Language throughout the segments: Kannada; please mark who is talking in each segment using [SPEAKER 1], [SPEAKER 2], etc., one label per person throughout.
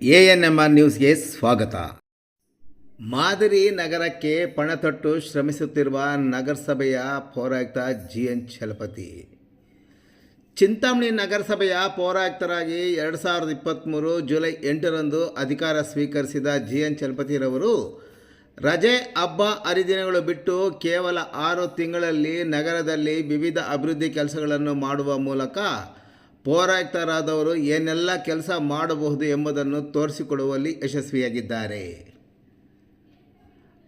[SPEAKER 1] ಎ ಎನ್ ಎಂ ಆರ್ ನ್ಯೂಸ್ಗೆ ಸ್ವಾಗತ. ಮಾದರಿ ನಗರಕ್ಕೆ ಪಣತೊಟ್ಟು ಶ್ರಮಿಸುತ್ತಿರುವ ನಗರಸಭೆಯ ಪೌರಾಯುಕ್ತ ಜಿ ಎನ್ ಚಲಪತಿ. ಚಿಂತಾಮಣಿ ನಗರಸಭೆಯ ಪೌರಾಯುಕ್ತರಾಗಿ ಎರಡು ಸಾವಿರದ ಇಪ್ಪತ್ತ್ಮೂರು ಜುಲೈ ಎಂಟರಂದು ಅಧಿಕಾರ ಸ್ವೀಕರಿಸಿದ ಜಿ ಎನ್ ಚಲಪತಿರವರು ರಜೆ ಹಬ್ಬ ಹರಿದಿನಗಳು ಬಿಟ್ಟು ಕೇವಲ ಆರು ತಿಂಗಳಲ್ಲಿ ನಗರದಲ್ಲಿ ವಿವಿಧ ಅಭಿವೃದ್ಧಿ ಕೆಲಸಗಳನ್ನು ಮಾಡುವ ಮೂಲಕ ಪೌರಾಯುಕ್ತರಾದವರು ಏನೆಲ್ಲ ಕೆಲಸ ಮಾಡಬಹುದು ಎಂಬುದನ್ನು ತೋರಿಸಿಕೊಡುವಲ್ಲಿ ಯಶಸ್ವಿಯಾಗಿದ್ದಾರೆ.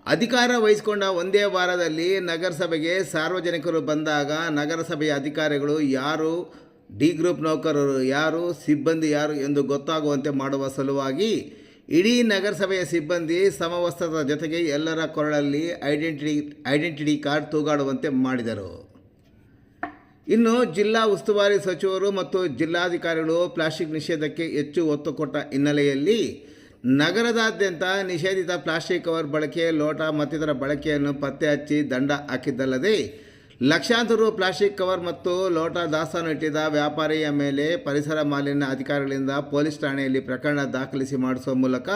[SPEAKER 1] ಅಧಿಕಾರ ವಹಿಸಿಕೊಂಡ ಒಂದೇ ವಾರದಲ್ಲಿ ನಗರಸಭೆಗೆ ಸಾರ್ವಜನಿಕರು ಬಂದಾಗ ನಗರಸಭೆಯ ಅಧಿಕಾರಿಗಳು ಯಾರು, ಡಿ ಗ್ರೂಪ್ ನೌಕರರು ಯಾರು, ಸಿಬ್ಬಂದಿ ಯಾರು ಎಂದು ಗೊತ್ತಾಗುವಂತೆ ಮಾಡುವ ಸಲುವಾಗಿ ಇಡೀ ನಗರಸಭೆಯ ಸಿಬ್ಬಂದಿ ಸಮವಸ್ತ್ರದ ಜೊತೆಗೆ ಎಲ್ಲರ ಕೊರಳಲ್ಲಿ ಐಡೆಂಟಿಟಿ ಐಡೆಂಟಿಟಿ ಕಾರ್ಡ್ ತೂಗಾಡುವಂತೆ ಮಾಡಿದರು. ಇನ್ನು ಜಿಲ್ಲಾ ಉಸ್ತುವಾರಿ ಸಚಿವರು ಮತ್ತು ಜಿಲ್ಲಾಧಿಕಾರಿಗಳು ಪ್ಲಾಸ್ಟಿಕ್ ನಿಷೇಧಕ್ಕೆ ಹೆಚ್ಚು ಒತ್ತು ಕೊಟ್ಟ ಹಿನ್ನೆಲೆಯಲ್ಲಿ ನಗರದಾದ್ಯಂತ ನಿಷೇಧಿತ ಪ್ಲಾಸ್ಟಿಕ್ ಕವರ್ ಬಳಕೆ, ಲೋಟ ಮತ್ತಿತರ ಬಳಕೆಯನ್ನು ಪತ್ತೆ ಹಚ್ಚಿ ದಂಡ ಹಾಕಿದ್ದಲ್ಲದೆ, ಲಕ್ಷಾಂತರ ಪ್ಲಾಸ್ಟಿಕ್ ಕವರ್ ಮತ್ತು ಲೋಟ ದಾಸ್ತಾನು ಇಟ್ಟಿದ್ದ ವ್ಯಾಪಾರಿಯ ಮೇಲೆ ಪರಿಸರ ಮಾಲಿನ್ಯ ಅಧಿಕಾರಿಗಳಿಂದ ಪೊಲೀಸ್ ಠಾಣೆಯಲ್ಲಿ ಪ್ರಕರಣ ದಾಖಲಿಸಿ ಮಾಡಿಸುವ ಮೂಲಕ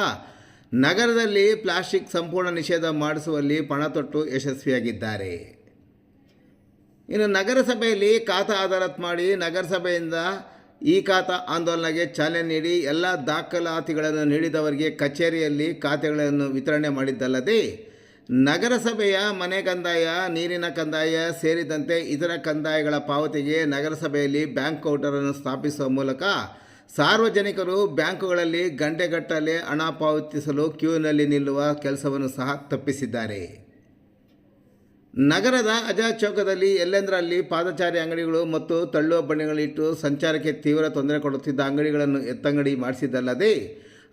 [SPEAKER 1] ನಗರದಲ್ಲಿ ಪ್ಲಾಸ್ಟಿಕ್ ಸಂಪೂರ್ಣ ನಿಷೇಧ ಮಾಡಿಸುವಲ್ಲಿ ಪಣತೊಟ್ಟು ಯಶಸ್ವಿಯಾಗಿದ್ದಾರೆ. ಇನ್ನು ನಗರಸಭೆಯಲ್ಲಿ ಖಾತಾ ಅದಾಲತ್ ಮಾಡಿ ನಗರಸಭೆಯಿಂದ ಈ ಖಾತಾ ಆಂದೋಲನಗೆ ಚಾಲನೆ ನೀಡಿ ಎಲ್ಲ ದಾಖಲಾತಿಗಳನ್ನು ನೀಡಿದವರಿಗೆ ಕಚೇರಿಯಲ್ಲಿ ಖಾತೆಗಳನ್ನು ವಿತರಣೆ ಮಾಡಿದ್ದಲ್ಲದೆ ನಗರಸಭೆಯ ಮನೆ ಕಂದಾಯ, ನೀರಿನ ಕಂದಾಯ ಸೇರಿದಂತೆ ಇತರ ಕಂದಾಯಗಳ ಪಾವತಿಗೆ ನಗರಸಭೆಯಲ್ಲಿ ಬ್ಯಾಂಕ್ ಕೌಂಟರನ್ನು ಸ್ಥಾಪಿಸುವ ಮೂಲಕ ಸಾರ್ವಜನಿಕರು ಬ್ಯಾಂಕುಗಳಲ್ಲಿ ಗಂಟೆಗಟ್ಟಲೆ ಹಣ ಪಾವತಿಸಲು ಕ್ಯೂನಲ್ಲಿ ನಿಲ್ಲುವ ಕೆಲಸವನ್ನು ಸಹ ತಪ್ಪಿಸಿದ್ದಾರೆ. ನಗರದ ಅಜಾ ಚೌಕದಲ್ಲಿ ಎಲ್ಲೆಂದರಲ್ಲಿ ಪಾದಚಾರಿ ಅಂಗಡಿಗಳು ಮತ್ತು ತಳ್ಳುವ ಬಣ್ಣಗಳಿಟ್ಟು ಸಂಚಾರಕ್ಕೆ ತೀವ್ರ ತೊಂದರೆ ಕೊಡುತ್ತಿದ್ದ ಅಂಗಡಿಗಳನ್ನು ಎತ್ತಂಗಡಿ ಮಾಡಿಸಿದ್ದಲ್ಲದೆ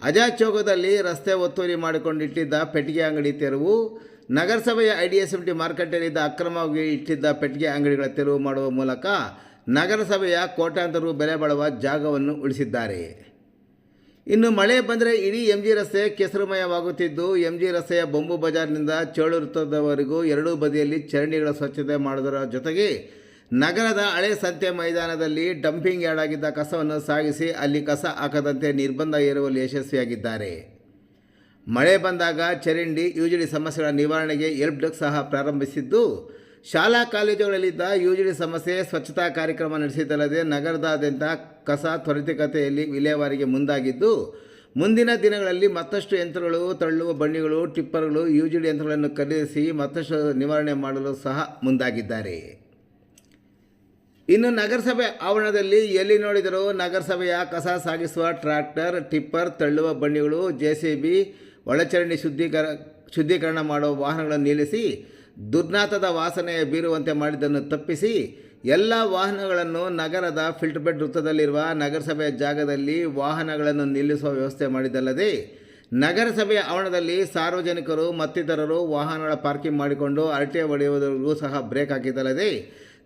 [SPEAKER 1] ಅಜಾ ಚೌಕದಲ್ಲಿ ರಸ್ತೆ ಒತ್ತುವರಿ ಮಾಡಿಕೊಂಡಿಟ್ಟಿದ್ದ ಪೆಟ್ಟಿಗೆ ಅಂಗಡಿ ತೆರವು, ನಗರಸಭೆಯ I D S M T ಮಾರುಕಟ್ಟೆಯಲ್ಲಿದ್ದ ಅಕ್ರಮವಾಗಿ ಇಟ್ಟಿದ್ದ ಪೆಟ್ಟಿಗೆ ಅಂಗಡಿಗಳ ತೆರವು ಮಾಡುವ ಮೂಲಕ ನಗರಸಭೆಯ ಕೋಟಾಂತರ ಬೆಲೆ ಬಾಳುವ ಜಾಗವನ್ನು ಉಳಿಸಿದ್ದಾರೆ. ಇನ್ನು ಮಳೆ ಬಂದರೆ ಇಡೀ ಎಂ ಜಿ ರಸ್ತೆ ಕೆಸರುಮಯವಾಗುತ್ತಿದ್ದು ಎಂ ಜಿ ರಸ್ತೆಯ ಬೊಂಬು ಬಜಾರ್ನಿಂದ ಚೇಳು ವೃತ್ತದವರೆಗೂ ಎರಡೂ ಬದಿಯಲ್ಲಿ ಚರಂಡಿಗಳ ಸ್ವಚ್ಛತೆ ಮಾಡುವುದರ ಜೊತೆಗೆ ನಗರದ ಹಳೆ ಸಂತೆ ಮೈದಾನದಲ್ಲಿ ಡಂಪಿಂಗ್ ಯಾರ್ಡ್ ಆಗಿದ್ದ ಕಸವನ್ನು ಸಾಗಿಸಿ ಅಲ್ಲಿ ಕಸ ಹಾಕದಂತೆ ನಿರ್ಬಂಧ ಹೇರುವಲ್ಲಿ ಯಶಸ್ವಿಯಾಗಿದ್ದಾರೆ. ಮಳೆ ಬಂದಾಗ ಚರಂಡಿ, ಯುಜಿಡಿ ಸಮಸ್ಯೆಗಳ ನಿವಾರಣೆಗೆ ಹೆಲ್ಪ್ ಡೆಸ್ಕ್ ಸಹ ಪ್ರಾರಂಭಿಸಿದ್ದು ಶಾಲಾ ಕಾಲೇಜುಗಳಲ್ಲಿದ್ದ ಯುಜಿಡಿ ಸಮಸ್ಯೆ, ಸ್ವಚ್ಛತಾ ಕಾರ್ಯಕ್ರಮ ನಡೆಸಿದ್ದಲ್ಲದೆ ನಗರದಾದ್ಯಂತ ಕಸ ತ್ವರಿತಗತೆಯಲ್ಲಿ ವಿಲೇವಾರಿಗೆ ಮುಂದಾಗಿದ್ದು, ಮುಂದಿನ ದಿನಗಳಲ್ಲಿ ಮತ್ತಷ್ಟು ಯಂತ್ರಗಳು, ತಳ್ಳುವ ಬಣ್ಣಿಗಳು, ಟಿಪ್ಪರ್ಗಳು, ಯುಜಿಡಿ ಯಂತ್ರಗಳನ್ನು ಖರೀದಿಸಿ ಮತ್ತಷ್ಟು ನಿವಾರಣೆ ಮಾಡಲು ಸಹ ಮುಂದಾಗಿದ್ದಾರೆ. ಇನ್ನು ನಗರಸಭೆ ಆವರಣದಲ್ಲಿ ಎಲ್ಲಿ ನೋಡಿದರೂ ನಗರಸಭೆಯ ಕಸ ಸಾಗಿಸುವ ಟ್ರ್ಯಾಕ್ಟರ್, ಟಿಪ್ಪರ್, ತಳ್ಳುವ ಬಣ್ಣಿಗಳು, ಜೆ ಸಿ ಬಿ, ಒಳಚರಂಡಿ ಶುದ್ಧೀಕರ, ಶುದ್ಧೀಕರಣ ಮಾಡುವ ವಾಹನಗಳನ್ನು ನಿಲ್ಲಿಸಿ ದುರ್ನಾಥದ ವಾಸನೆ ಬೀರುವಂತೆ ಮಾಡಿದ್ದನ್ನು ತಪ್ಪಿಸಿ ಎಲ್ಲ ವಾಹನಗಳನ್ನು ನಗರದ ಫಿಲ್ಟರ್ ಬೆಡ್ ವೃತ್ತದಲ್ಲಿರುವ ನಗರಸಭೆಯ ಜಾಗದಲ್ಲಿ ವಾಹನಗಳನ್ನು ನಿಲ್ಲಿಸುವ ವ್ಯವಸ್ಥೆ ಮಾಡಿದ್ದಲ್ಲದೆ ನಗರಸಭೆಯ ಆವರಣದಲ್ಲಿ ಸಾರ್ವಜನಿಕರು ಮತ್ತಿತರರು ವಾಹನಗಳ ಪಾರ್ಕಿಂಗ್ ಮಾಡಿಕೊಂಡು ಅರಟೆ ಹೊಡೆಯುವುದರಿಗೂ ಸಹ ಬ್ರೇಕ್ ಹಾಕಿದ್ದಲ್ಲದೆ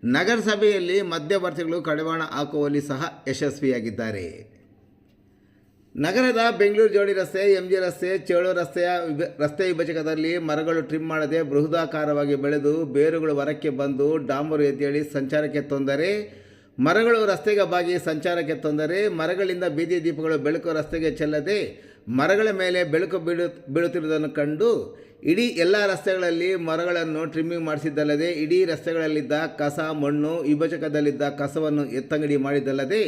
[SPEAKER 1] ನಗರಸಭೆಯಲ್ಲಿ ಮಧ್ಯವರ್ತಿಗಳು ಕಡಿವಾಣ ಹಾಕುವಲ್ಲಿ ಸಹ ಯಶಸ್ವಿಯಾಗಿದ್ದಾರೆ. ನಗರದ ಬೆಂಗಳೂರು ಜೋಡಿ ರಸ್ತೆ ಎಂ ಜಿ ರಸ್ತೆ ಚೇಳು ರಸ್ತೆಯ ರಸ್ತೆ ವಿಭಜಕದಲ್ಲಿ ಮರಗಳು ಟ್ರಿಮ್ ಮಾಡದೆ ಬೃಹದಾಕಾರವಾಗಿ ಬೆಳೆದು ಬೇರುಗಳು ಹೊರಕ್ಕೆ ಬಂದು ಡಾಂಬರು ಎದ್ದೇಳಿ ಸಂಚಾರಕ್ಕೆ ತೊಂದರೆ. ಮರಗಳು ರಸ್ತೆಗೆ ಬಾಗಿ ಸಂಚಾರಕ್ಕೆ ತೊಂದರೆ. ಮರಗಳಿಂದ ಬೀದಿ ದೀಪಗಳು ಬೆಳಕು ರಸ್ತೆಗೆ ಚೆಲ್ಲದೆ ಮರಗಳ ಮೇಲೆ ಬೆಳಕು ಬೀಳು, ಬೀಳುತ್ತಿರುವುದನ್ನು ಕಂಡು ಇಡೀ ಎಲ್ಲ ರಸ್ತೆಗಳಲ್ಲಿ ಮರಗಳನ್ನು ಟ್ರಿಮ್ಮಿಂಗ್ ಮಾಡಿಸಿದ್ದಲ್ಲದೆ ಇಡೀ ರಸ್ತೆಗಳಲ್ಲಿದ್ದ ಕಸ, ಮಣ್ಣು, ವಿಭಜಕದಲ್ಲಿದ್ದ ಕಸವನ್ನು ಎತ್ತಂಗಡಿ ಮಾಡಿದ್ದಲ್ಲದೆ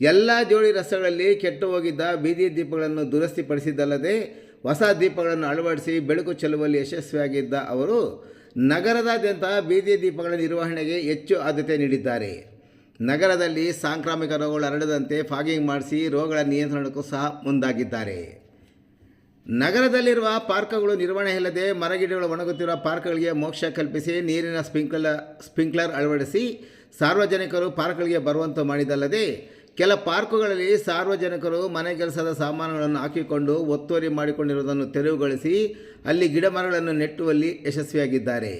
[SPEAKER 1] ಎಲ್ಲ ಜೋಡಿ ರಸ್ತೆಗಳಲ್ಲಿ ಕೆಟ್ಟು ಹೋಗಿದ್ದ ಬೀದಿ ದೀಪಗಳನ್ನು ದುರಸ್ತಿಪಡಿಸಿದ್ದಲ್ಲದೆ ಹೊಸ ದೀಪಗಳನ್ನು ಅಳವಡಿಸಿ ಬೆಳಕು ಚೆಲ್ಲುವಲ್ಲಿ ಯಶಸ್ವಿಯಾಗಿದ್ದ ಅವರು ನಗರದಾದ್ಯಂತ ಬೀದಿ ದೀಪಗಳ ನಿರ್ವಹಣೆಗೆ ಹೆಚ್ಚು ಆದ್ಯತೆ ನೀಡಿದ್ದಾರೆ. ನಗರದಲ್ಲಿ ಸಾಂಕ್ರಾಮಿಕ ರೋಗಗಳು ಹರಡದಂತೆ ಫಾಗಿಂಗ್ ಮಾಡಿಸಿ ರೋಗಗಳ ನಿಯಂತ್ರಣಕ್ಕೂ ಸಹ ಮುಂದಾಗಿದ್ದಾರೆ. ನಗರದಲ್ಲಿರುವ ಪಾರ್ಕ್ಗಳು ನಿರ್ವಹಣೆ ಇಲ್ಲದೆ ಮರಗಿಡಗಳು ಒಣಗುತ್ತಿರುವ ಪಾರ್ಕ್ಗಳಿಗೆ ಮೋಕ್ಷ ಕಲ್ಪಿಸಿ ನೀರಿನ ಸ್ಪ್ರಿಂಕ್ಲರ್ ಸ್ಪಿಂಕ್ಲರ್ ಅಳವಡಿಸಿ ಸಾರ್ವಜನಿಕರು ಪಾರ್ಕ್ಗಳಿಗೆ ಬರುವಂತೆ ಮಾಡಿದಲ್ಲದೆ ಕೆಲ ಪಾರ್ಕುಗಳಲ್ಲಿ ಸಾರ್ವಜನಿಕರು ಮನೆ ಕೆಲಸದ ಸಾಮಾನುಗಳನ್ನು ಹಾಕಿಕೊಂಡು ಒತ್ತುವರಿ ಮಾಡಿಕೊಂಡಿರುವುದನ್ನು ತೆರವುಗೊಳಿಸಿ ಅಲ್ಲಿ ಗಿಡ ಮರಗಳನ್ನು ನೆಟ್ಟುವಲ್ಲಿ ಯಶಸ್ವಿಯಾಗಿದ್ದಾರೆ.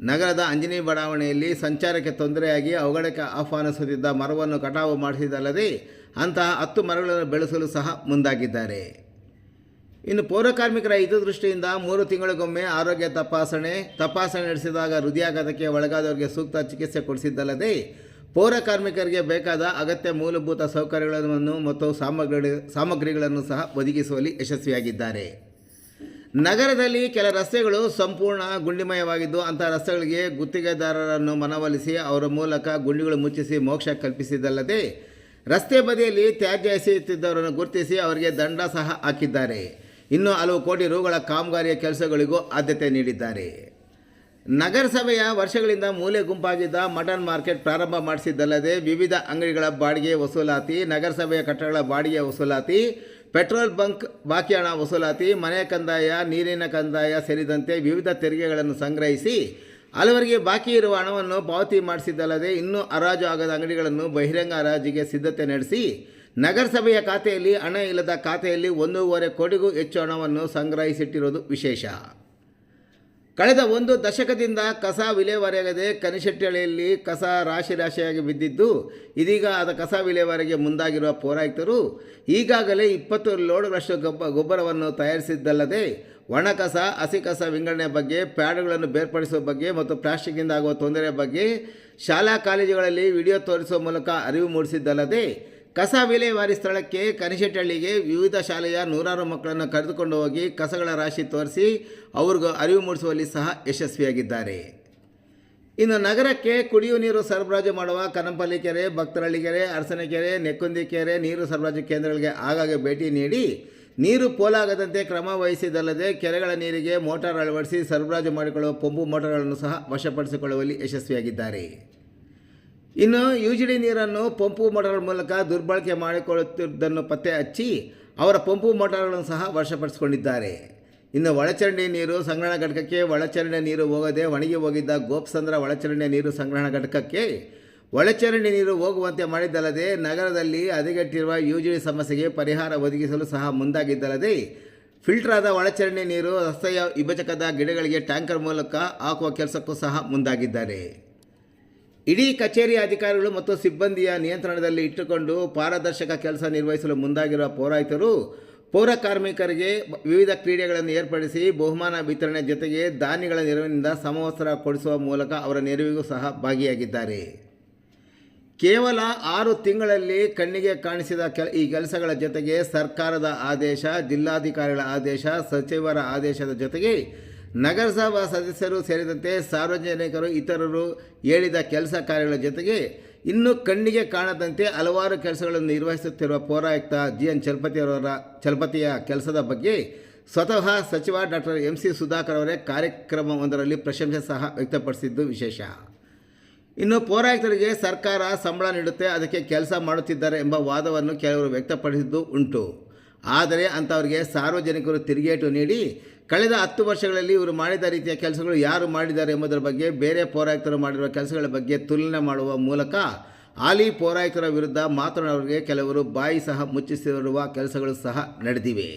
[SPEAKER 1] ನಗರದ ಅಂಜನಿ ಬಡಾವಣೆಯಲ್ಲಿ ಸಂಚಾರಕ್ಕೆ ತೊಂದರೆಯಾಗಿ ಅವಘಡಕ್ಕೆ ಆಹ್ವಾನಿಸುತ್ತಿದ್ದ ಮರವನ್ನು ಕಟಾವು ಮಾಡಿಸಿದಲ್ಲದೆ ಅಂತಹ ಹತ್ತು ಮರಗಳನ್ನು ಬೆಳೆಸಲು ಸಹ ಮುಂದಾಗಿದ್ದಾರೆ. ಇನ್ನು ಪೌರಕಾರ್ಮಿಕರ ಹಿತದೃಷ್ಟಿಯಿಂದ ಮೂರು ತಿಂಗಳಿಗೊಮ್ಮೆ ಆರೋಗ್ಯ ತಪಾಸಣೆ ತಪಾಸಣೆ ನಡೆಸಿದಾಗ ಹೃದಯಾಘಾತಕ್ಕೆ ಒಳಗಾದವರಿಗೆ ಸೂಕ್ತ ಚಿಕಿತ್ಸೆ ಕೊಡಿಸಿದ್ದಲ್ಲದೆ ಪೌರ ಕಾರ್ಮಿಕರಿಗೆ ಬೇಕಾದ ಅಗತ್ಯ ಮೂಲಭೂತ ಸೌಕರ್ಯಗಳನ್ನು ಮತ್ತು ಸಾಮಗ್ರಿ ಸಾಮಗ್ರಿಗಳನ್ನು ಸಹ ಒದಗಿಸುವಲ್ಲಿ ಯಶಸ್ವಿಯಾಗಿದ್ದಾರೆ. ನಗರದಲ್ಲಿ ಕೆಲ ರಸ್ತೆಗಳು ಸಂಪೂರ್ಣ ಗುಂಡಿಮಯವಾಗಿದ್ದು, ಅಂಥ ರಸ್ತೆಗಳಿಗೆ ಗುತ್ತಿಗೆದಾರರನ್ನು ಮನವೊಲಿಸಿ ಅವರ ಮೂಲಕ ಗುಂಡಿಗಳು ಮುಚ್ಚಿಸಿ ಮೋಕ್ಷ ಕಲ್ಪಿಸಿದಲ್ಲದೆ ರಸ್ತೆ ಬದಿಯಲ್ಲಿ ತ್ಯಾಜ್ಯ ಎಸೆಯುತ್ತಿದ್ದವರನ್ನು ಗುರುತಿಸಿ ಅವರಿಗೆ ದಂಡ ಸಹ ಹಾಕಿದ್ದಾರೆ. ಇನ್ನು ಹಲವು ಕೋಟಿ ರುಗಳ ಕಾಮಗಾರಿಯ ಕೆಲಸಗಳಿಗೂ ಆದ್ಯತೆ ನೀಡಿದ್ದಾರೆ. ನಗರಸಭೆಯ ವರ್ಷಗಳಿಂದ ಮೂಲೆ ಗುಂಪಾಗಿದ್ದ ಮಟನ್ ಮಾರ್ಕೆಟ್ ಪ್ರಾರಂಭ ಮಾಡಿಸಿದ್ದಲ್ಲದೆ ವಿವಿಧ ಅಂಗಡಿಗಳ ಬಾಡಿಗೆ ವಸೂಲಾತಿ, ನಗರಸಭೆಯ ಕಟ್ಟಡಗಳ ಬಾಡಿಗೆ ವಸೂಲಾತಿ, ಪೆಟ್ರೋಲ್ ಬಂಕ್ ಬಾಕಿ ಹಣ ವಸೂಲಾತಿ, ಮನೆ ಕಂದಾಯ, ನೀರಿನ ಕಂದಾಯ ಸೇರಿದಂತೆ ವಿವಿಧ ತೆರಿಗೆಗಳನ್ನು ಸಂಗ್ರಹಿಸಿ ಹಲವರಿಗೆ ಬಾಕಿ ಇರುವ ಹಣವನ್ನು ಪಾವತಿ ಮಾಡಿಸಿದ್ದಲ್ಲದೆ ಇನ್ನೂ ಹರಾಜು ಆಗದ ಅಂಗಡಿಗಳನ್ನು ಬಹಿರಂಗ ಹರಾಜಿಗೆ ಸಿದ್ಧತೆ ನಡೆಸಿ ನಗರಸಭೆಯ ಖಾತೆಯಲ್ಲಿ ಹಣ ಇಲ್ಲದ ಖಾತೆಯಲ್ಲಿ ಒಂದೂವರೆ ಕೋಟಿಗೂ ಹೆಚ್ಚು ಹಣವನ್ನು ಸಂಗ್ರಹಿಸಿಟ್ಟಿರುವುದು ವಿಶೇಷ. ಕಳೆದ ಒಂದು ದಶಕದಿಂದ ಕಸ ವಿಲೇವಾರಿಯಾಗದೆ ಕನಿಶೆಟ್ಟಿಹಳ್ಳಿಯಲ್ಲಿ ಕಸ ರಾಶಿ ರಾಶಿಯಾಗಿ ಬಿದ್ದಿದ್ದು, ಇದೀಗ ಅದ ಕಸ ವಿಲೇವಾರಿಗೆ ಮುಂದಾಗಿರುವ ಪೌರಾಯುಕ್ತರು ಈಗಾಗಲೇ ಇಪ್ಪತ್ತು ಲೋಡ್ಗಳಷ್ಟು ಗೊಬ್ಬ, ಗೊಬ್ಬರವನ್ನು ತಯಾರಿಸಿದ್ದಲ್ಲದೆ ಒಣ ಕಸ ಹಸಿ ಕಸ ವಿಂಗಡಣೆ ಬಗ್ಗೆ, ಪ್ಯಾಡ್ಗಳನ್ನು ಬೇರ್ಪಡಿಸುವ ಬಗ್ಗೆ ಮತ್ತು ಪ್ಲಾಸ್ಟಿಕ್ನಿಂದ ಆಗುವ ತೊಂದರೆ ಬಗ್ಗೆ ಶಾಲಾ ಕಾಲೇಜುಗಳಲ್ಲಿ ವಿಡಿಯೋ ತೋರಿಸುವ ಮೂಲಕ ಅರಿವು ಮೂಡಿಸಿದ್ದಲ್ಲದೆ ಕಸ ವಿಲೇವಾರಿ ಸ್ಥಳಕ್ಕೆ ಕನಿಶೆಟ್ಟಹಳ್ಳಿಗೆ ವಿವಿಧ ಶಾಲೆಯ ನೂರಾರು ಮಕ್ಕಳನ್ನು ಕರೆದುಕೊಂಡು ಹೋಗಿ ಕಸಗಳ ರಾಶಿ ತೋರಿಸಿ ಅವ್ರಿಗೂ ಅರಿವು ಮೂಡಿಸುವಲ್ಲಿ ಸಹ ಯಶಸ್ವಿಯಾಗಿದ್ದಾರೆ. ಇನ್ನು ನಗರಕ್ಕೆ ಕುಡಿಯುವ ನೀರು ಸರಬರಾಜು ಮಾಡುವ ಕನಂಪಲ್ಲಿ ಕೆರೆ ಭಕ್ತರಳ್ಳಿ ಕೆರೆ ಅರಸನೆ ನೆಕ್ಕುಂದಿ ಕೆರೆ ನೀರು ಸರಬರಾಜು ಕೇಂದ್ರಗಳಿಗೆ ಆಗಾಗ ಭೇಟಿ ನೀಡಿ ನೀರು ಪೋಲಾಗದಂತೆ ಕ್ರಮ ವಹಿಸಿದಲ್ಲದೆ ಕೆರೆಗಳ ನೀರಿಗೆ ಮೋಟಾರ್ ಅಳವಡಿಸಿ ಸರಬರಾಜು ಮಾಡಿಕೊಳ್ಳುವ ಪಂಪು ಮೋಟಾರ್ಗಳನ್ನು ಸಹ ವಶಪಡಿಸಿಕೊಳ್ಳುವಲ್ಲಿ ಯಶಸ್ವಿಯಾಗಿದ್ದಾರೆ. ಇನ್ನು ಯು ಜಿ ಡಿ ನೀರನ್ನು ಪಂಪು ಮೋಟಾರ್ ಮೂಲಕ ದುರ್ಬಳಕೆ ಮಾಡಿಕೊಳ್ಳುತ್ತಿದ್ದನ್ನು ಪತ್ತೆ ಹಚ್ಚಿ ಅವರ ಪಂಪು ಮೋಟಾರ್ಗಳನ್ನು ಸಹ ವಶಪಡಿಸಿಕೊಂಡಿದ್ದಾರೆ. ಇನ್ನು ಒಳಚರಂಡಿ ನೀರು ಸಂಗ್ರಹಣಾ ಘಟಕಕ್ಕೆ ಒಳಚರಂಡಿ ನೀರು ಹೋಗದೆ ಒಣಗಿ ಹೋಗಿದ್ದ ಗೋಪ್ಸಂದ್ರ ಒಳಚರಂಡಿ ನೀರು ಸಂಗ್ರಹಣಾ ಘಟಕಕ್ಕೆ ಒಳಚರಂಡಿ ನೀರು ಹೋಗುವಂತೆ ಮಾಡಿದ್ದಲ್ಲದೆ ನಗರದಲ್ಲಿ ಹದಗೆಟ್ಟಿರುವ ಯು ಜಿ ಡಿ ಸಮಸ್ಯೆಗೆ ಪರಿಹಾರ ಒದಗಿಸಲು ಸಹ ಮುಂದಾಗಿದ್ದಲ್ಲದೆ ಫಿಲ್ಟರ್ ಆದ ಒಳಚರಂಡಿ ನೀರು ರಸ್ತೆಯ ವಿಭಜಕದ ಗಿಡಗಳಿಗೆ ಟ್ಯಾಂಕರ್ ಮೂಲಕ ಹಾಕುವ ಕೆಲಸಕ್ಕೂ ಸಹ ಮುಂದಾಗಿದ್ದಾರೆ. ಇಡೀ ಕಚೇರಿ ಅಧಿಕಾರಿಗಳು ಮತ್ತು ಸಿಬ್ಬಂದಿಯ ನಿಯಂತ್ರಣದಲ್ಲಿ ಇಟ್ಟುಕೊಂಡು ಪಾರದರ್ಶಕ ಕೆಲಸ ನಿರ್ವಹಿಸಲು ಮುಂದಾಗಿರುವ ಪೌರಾಯಿತರು ಪೌರ ಕಾರ್ಮಿಕರಿಗೆ ವಿವಿಧ ಕ್ರೀಡೆಗಳನ್ನು ಏರ್ಪಡಿಸಿ ಬಹುಮಾನ ವಿತರಣೆ ಜೊತೆಗೆ ದಾನಿಗಳ ನೆರವಿನಿಂದ ಸಮವಸ್ತ್ರ ಕೊಡಿಸುವ ಮೂಲಕ ಅವರ ನೆರವಿಗೂ ಸಹ ಭಾಗಿಯಾಗಿದ್ದಾರೆ. ಕೇವಲ ಆರು ತಿಂಗಳಲ್ಲಿ ಕಣ್ಣಿಗೆ ಕಾಣಿಸಿದ ಕೆಲ ಈ ಕೆಲಸಗಳ ಜೊತೆಗೆ ಸರ್ಕಾರದ ಆದೇಶ, ಜಿಲ್ಲಾಧಿಕಾರಿಗಳ ಆದೇಶ, ಸಚಿವರ ಆದೇಶದ ಜೊತೆಗೆ ನಗರಸಭಾ ಸದಸ್ಯರು ಸೇರಿದಂತೆ ಸಾರ್ವಜನಿಕರು ಇತರರು ಹೇಳಿದ ಕೆಲಸ ಕಾರ್ಯಗಳ ಜೊತೆಗೆ ಇನ್ನು ಕಣ್ಣಿಗೆ ಕಾಣದಂತೆ ಹಲವಾರು ಕೆಲಸಗಳನ್ನು ನಿರ್ವಹಿಸುತ್ತಿರುವ ಪೌರಾಯುಕ್ತ ಜಿ ಎನ್ ಚಲಪತಿಯವರ ಚಲಪತಿಯ ಕೆಲಸದ ಬಗ್ಗೆ ಸ್ವತಃ ಸಚಿವ ಡಾಕ್ಟರ್ ಎಂ ಸಿ ಸುಧಾಕರ್ ಅವರೇ ಕಾರ್ಯಕ್ರಮವೊಂದರಲ್ಲಿ ಪ್ರಶಂಸೆ ಸಹ ವ್ಯಕ್ತಪಡಿಸಿದ್ದು ವಿಶೇಷ. ಇನ್ನು ಪೌರಾಯುಕ್ತರಿಗೆ ಸರ್ಕಾರ ಸಂಬಳ ನೀಡುತ್ತೆ, ಅದಕ್ಕೆ ಕೆಲಸ ಮಾಡುತ್ತಿದ್ದಾರೆ ಎಂಬ ವಾದವನ್ನು ಕೆಲವರು ವ್ಯಕ್ತಪಡಿಸಿದ್ದು ಉಂಟು. ಆದರೆ ಅಂಥವರಿಗೆ ಸಾರ್ವಜನಿಕರು ತಿರುಗೇಟು ನೀಡಿ ಕಳೆದ ಹತ್ತು ವರ್ಷಗಳಲ್ಲಿ ಇವರು ಮಾಡಿದ ರೀತಿಯ ಕೆಲಸಗಳು ಯಾರು ಮಾಡಿದ್ದಾರೆ ಎಂಬುದರ ಬಗ್ಗೆ ಬೇರೆ ಪೌರಾಯುಕ್ತರು ಮಾಡಿರುವ ಕೆಲಸಗಳ ಬಗ್ಗೆ ತುಲನೆ ಮಾಡುವ ಮೂಲಕ ಹಾಲಿ ಪೌರಾಯುಕ್ತರ ವಿರುದ್ಧ ಮಾತನಾಡೋರಿಗೆ ಕೆಲವರು ಬಾಯಿ ಸಹ ಮುಚ್ಚಿಸಿರುವ ಕೆಲಸಗಳು ಸಹ ನಡೆದಿವೆ.